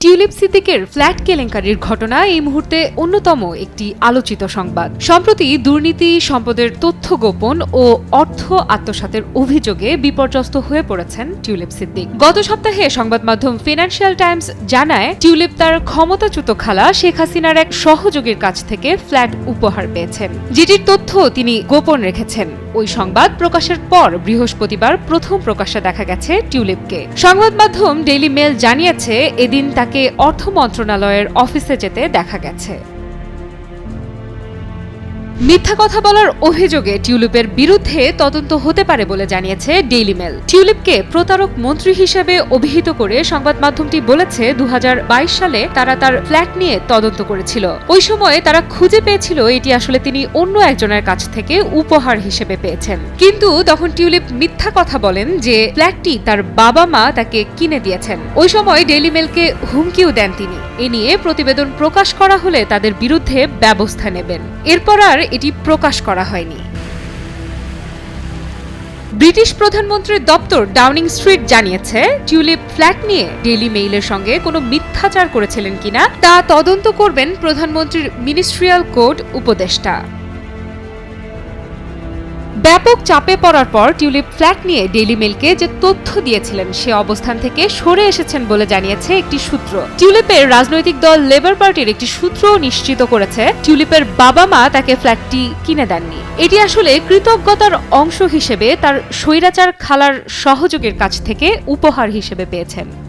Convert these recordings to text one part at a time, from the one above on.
Tulip সিদ্দিকের flat কেলেঙ্কারির ঘটনা এই মুহূর্তে অন্যতম একটি আলোচিত সংবাদ। সম্প্রতি দুর্নীতি, সম্পদের তথ্য গোপন ও অর্থ আত্মসাতের অভিযোগে বিপর্যস্ত হয়ে পড়েছেন টিউলিপ সিদ্দিক। গত সপ্তাহে সংবাদ মাধ্যম ফিনান্সিয়াল টাইমস জানায়, টিউলিপ তার ক্ষমতাচ্যুত খালা শেখ হাসিনার এক সহযোগীর কাছ থেকে ফ্ল্যাট উপহার পেয়েছেন। যেটির তথ্য তিনি গোপন রেখেছেন। ওই সংবাদ প্রকাশের পর বৃহস্পতিবার প্রথম প্রকাশ্যে দেখা গেছে টিউলিপকে। সংবাদ মাধ্যম ডেইলি মেল জানিয়েছে, এদিন তাকে অর্থ মন্ত্রণালয়ের অফিসে যেতে দেখা গেছে। মিথ্যা কথা বলার অভিযোগে টিউলিপের বিরুদ্ধে তদন্ত হতে পারে বলে জানিয়েছে ডেইলি মেল টিউলিপকে প্রতারক মন্ত্রী হিসেবে অভিহিত করে সংবাদ মাধ্যমটি বলেছে দু হাজার বাইশ সালে তারা তার ফ্ল্যাট নিয়ে তদন্ত করেছিল। ওই সময়ে তারা খুঁজে পেয়েছিল এটি আসলে তিনি অন্য একজনের কাছ থেকে উপহার হিসেবে পেয়েছেন। কিন্তু তখন টিউলিপ মিথ্যা কথা বলেন যে ফ্ল্যাটটি তার বাবা মা তাকে কিনে দিয়েছেন। ওই সময় ডেইলি মেলকে হুমকিও দেন তিনি। এ নিয়ে প্রতিবেদন প্রকাশ করা হলে তাদের বিরুদ্ধে ব্যবস্থা নেবেন। এরপর আর এটি প্রকাশ করা হয়নি। ব্রিটিশ প্রধানমন্ত্রীর দপ্তর ডাউনিং স্ট্রিট জানিয়েছে, টিউলিপ ফ্ল্যাট নিয়ে ডেইলি মেইলের সঙ্গে কোনো মিথ্যাচার করেছিলেন কিনা, তা তদন্ত করবেন প্রধানমন্ত্রীর মিনিস্ট্রিয়াল কোড উপদেষ্টা। ব্যাপক চাপে পড়ার পর টিউলিপ ফ্ল্যাট নিয়ে ডেইলি মেলকে যে তথ্য দিয়েছিলেন, সে অবস্থান থেকে সরে এসেছেন বলে জানিয়েছে একটি সূত্র। টিউলিপের রাজনৈতিক দল লেবার পার্টির একটি সূত্র নিশ্চিত করেছে, টিউলিপের বাবা মা তাকে ফ্ল্যাটটি কিনে দেননি। এটি আসলে কৃতজ্ঞতার অংশ হিসেবে তার স্বৈরাচার খালার সহযোগীর কাছ থেকে উপহার হিসেবে পেয়েছেন।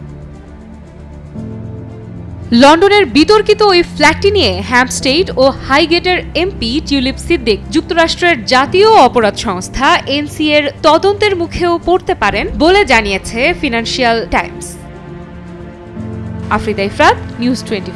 লন্ডনের বিতর্কিত ওই ফ্ল্যাটটি নিয়ে হ্যামস্টেড ও হাইগেটের এমপি টিউলিপ সিদ্দিক যুক্তরাষ্ট্রের জাতীয় অপরাধ সংস্থা এনসিএর তদন্তের মুখেও পড়তে পারেন বলে জানিয়েছে Financial Times. Afrida Ifrat, news twenty